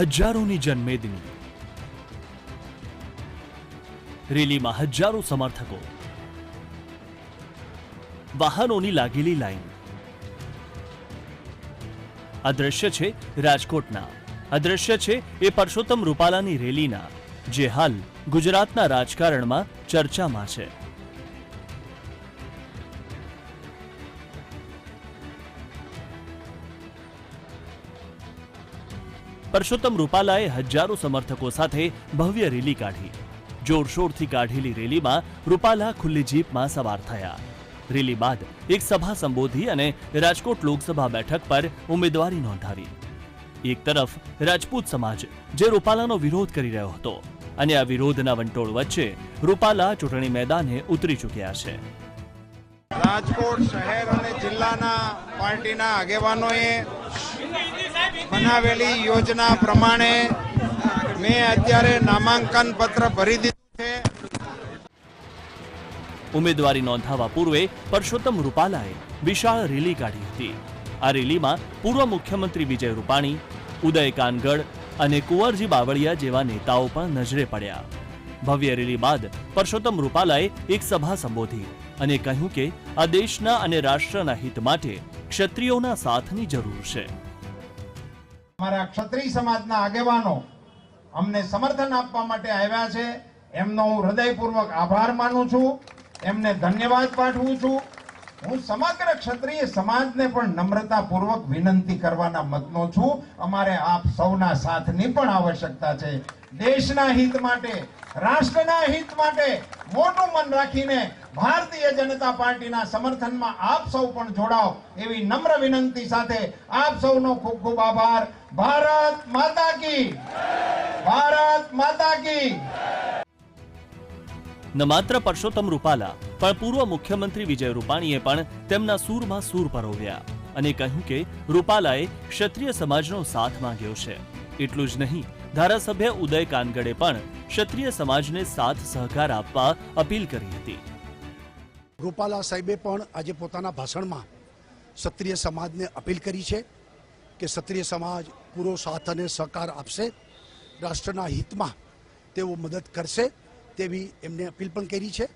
હજારોની જનમેદની. રેલીમાં હજારો સમર્થકો. વાહનોની લાગેલી લાઈન. આ છે રાજકોટના. આ છે એ પરસોત્તમ રૂપાલાની રેલીના, જે હાલ ગુજરાતના રાજકારણમાં ચર્ચામાં છે. પરસોત્તમ રૂપાલાએ હજારો સમર્થકો સાથે ભવ્ય રેલી કાઢી. જોરશોરથી કાઢેલી રેલીમાં રૂપાલા ખુલ્લી જીપમાં સવાર થયા. રેલી બાદ એક સભા સંબોધી અને રાજકોટ લોકસભા બેઠક પર ઉમેદવારી નોંધાવી. એક તરફ રાજપૂત સમાજ, જે રૂપાલાનો વિરોધ કરી રહ્યો હતો, અને આ વિરોધના વંટોળ વચ્ચે રૂપાલા ચૂંટણી મેદાને ઉતરી ચૂક્યા છે. રાજકોટ શહેર અને જિલ્લાના પાર્ટીના આગેવાનોએ બનાવેલી યોજના પ્રમાણે મેં અત્યારે નામાંકન પત્ર ભરી દીધું છે. ઉમેદવારી નોંધાવા પૂર્વે પરસોત્તમ રૂપાલાએ વિશાળ રેલી કાઢી હતી. આ રેલીમાં પૂર્વ મુખ્યમંત્રી વિજય રૂપાણી, ઉદય કાનગડ અને કુંવરજી બાવળિયા જેવા નેતાઓ પણ નજરે પડ્યા. ભવ્ય રેલી બાદ પરસોત્તમ રૂપાલાએ એક સભા સંબોધી અને કહ્યું કે આ દેશના અને રાષ્ટ્રના હિત માટે ક્ષત્રિયોના સાથની જરૂર છે. અમારા ક્ષત્રિય સમાજના આગેવાનો અમને સમર્થન આપવા માટે આવ્યા છે. એમનો હું હૃદયપૂર્વક આભાર માનું છું. એમને ધન્યવાદ પાઠવું છું. હું સમગ્ર ક્ષત્રિય સમાજને પણ નમ્રતાપૂર્વક વિનંતી કરવાના મતનો છું. અમારે આપ સૌના સાથની પણ આવશ્યકતા છે. દેશના હિત માટે, રાષ્ટ્રના હિત માટે મોટું મન રાખીને ભારતીય જનતા પાર્ટીના સમર્થનમાં આપ સૌ પણ જોડાઓ એવી નમ્ર વિનંતી સાથે આપ સૌનો ખૂબ ખૂબ આભાર. ભારત માતા કી ભારત માતા કી ન માત્ર પરસોત્તમ રૂપાલા, પણ પૂર્વ મુખ્યમંત્રી વિજય રૂપાણીએ પણ તેમના સૂરમાં સૂર પરોવ્યા અને કહ્યું કે રૂપાલાએ ક્ષત્રિય સમાજનો સાથ માંગ્યો છે. એટલું જ નહીં ધારાસભ્ય ઉદય કાનગડે પણ ક્ષત્રિય સમાજને સાથ સહકાર આપવા અપીલ કરી હતી. રૂપાલા સાહેબે પણ આજે પોતાના ભાષણમાં ક્ષત્રિય સમાજને અપીલ કરી છે કે ક્ષત્રિય સમાજ પૂરો સાથ અને સહકાર આપશે રાષ્ટ્રના હિતમાં તેઓ મદદ કરશે તેવી એમને અપીલ પણ કરી છે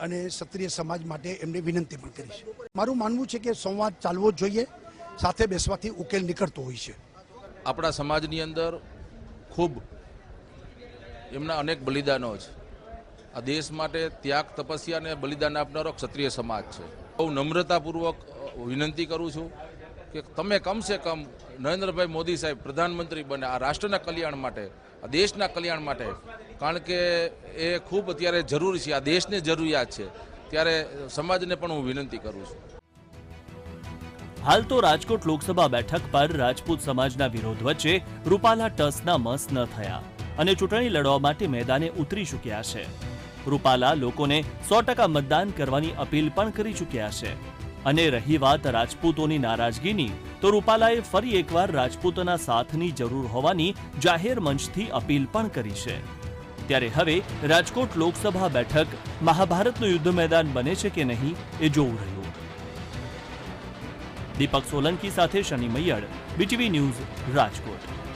અને ક્ષત્રિય સમાજ માટે એમને વિનંતી પણ કરી છે. મારું માનવું છે કે સંવાદ ચાલવો જ જોઈએ સાથે બેસવાથી ઉકેલ નીકળતો હોય છે. આપણા સમાજની અંદર ખૂબ એમના અનેક બલિદાનો છે. આ દેશ માટે ત્યાગ, તપસ્યા અને બલિદાન આપનારો ક્ષત્રિય સમાજ છે. બહુ નમ્રતાપૂર્વક વિનંતી કરું છું કે તમે કમસે કમ નરેન્દ્રભાઈ મોદી સાહેબ પ્રધાનમંત્રી બને, આ રાષ્ટ્રના કલ્યાણ માટે, આ દેશના કલ્યાણ માટે. કારણ કે એ ખૂબ અત્યારે જરૂરી છે, આ દેશને જરૂરિયાત છે. ત્યારે સમાજને પણ હું વિનંતી કરું છું. હાલ તો રાજકોટ લોકસભા બેઠક પર રાજપૂત સમાજના વિરોધ વચ્ચે રૂપાલા ટસના મસ ન થયા અને ચૂંટણી લડવા માટે મેદાને ઉતરી ચૂક્યા છે. રૂપાલા લોકોને સો ટકા મતદાન કરવાની અપીલ પણ કરી ચૂક્યા છે. અને રહી વાત રાજપૂતોની નારાજગીની, તો રૂપાલાએ ફરી એકવાર રાજપૂતોના સાથની જરૂર હોવાની જાહેર મંચથી અપીલ પણ કરી છે. ત્યારે હવે રાજકોટ લોકસભા બેઠક મહાભારતનું યુદ્ધ મેદાન બને છે કે નહીં એ જોવું રહ્યું. દીપક સોલંકી સાથે શનિ મૈયડ બીટીવી ન્યૂઝ રાજકોટ.